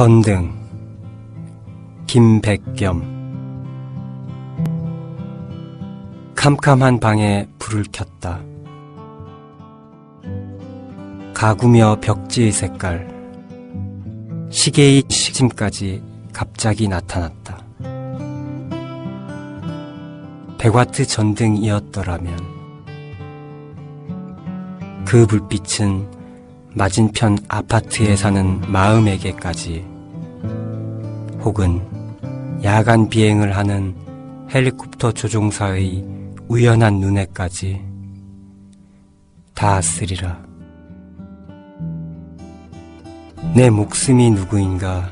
전등 김백겸 캄캄한 방에 불을 켰다. 가구며 벽지의 색깔, 시계의 시침까지 갑자기 나타났다. 100와트 전등이었더라면 그 불빛은 맞은편 아파트에 사는 마음에게까지 혹은 야간 비행을 하는 헬리콥터 조종사의 우연한 눈에까지 닿았으리라. 내 목숨이 누구인가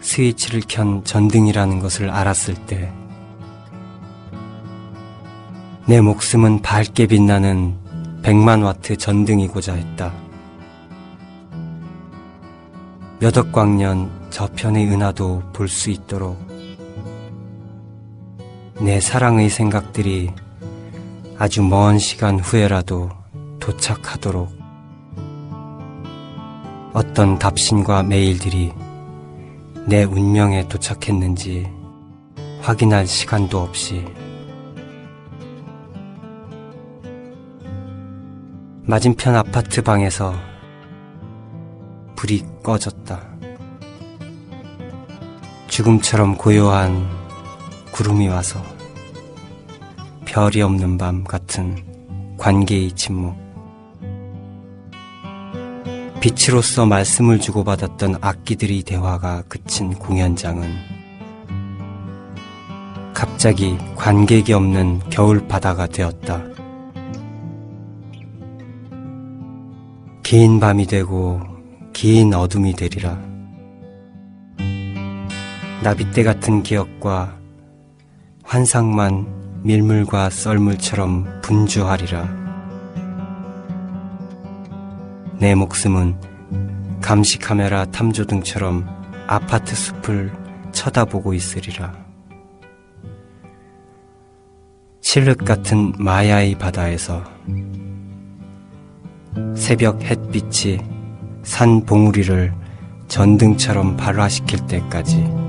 스위치를 켠 전등이라는 것을 알았을 때 내 목숨은 밝게 빛나는 100만 와트 전등이고자 했다. 몇억 광년 저편의 은하도 볼 수 있도록 내 사랑의 생각들이 아주 먼 시간 후에라도 도착하도록 어떤 답신과 메일들이 내 운명에 도착했는지 확인할 시간도 없이 맞은편 아파트 방에서 불이 꺼졌다. 죽음처럼 고요한 구름이 와서 별이 없는 밤 같은 관계의 침묵. 빛으로서 말씀을 주고받았던 악기들의 대화가 그친 공연장은 갑자기 관객이 없는 겨울 바다가 되었다. 긴 밤이 되고 긴 어둠이 되리라. 나빗대 같은 기억과 환상만 밀물과 썰물처럼 분주하리라. 내 목숨은 감시 카메라 탐조등처럼 아파트 숲을 쳐다보고 있으리라. 칠흑 같은 마야의 바다에서 새벽 햇빛이 산 봉우리를 전등처럼 발화시킬 때까지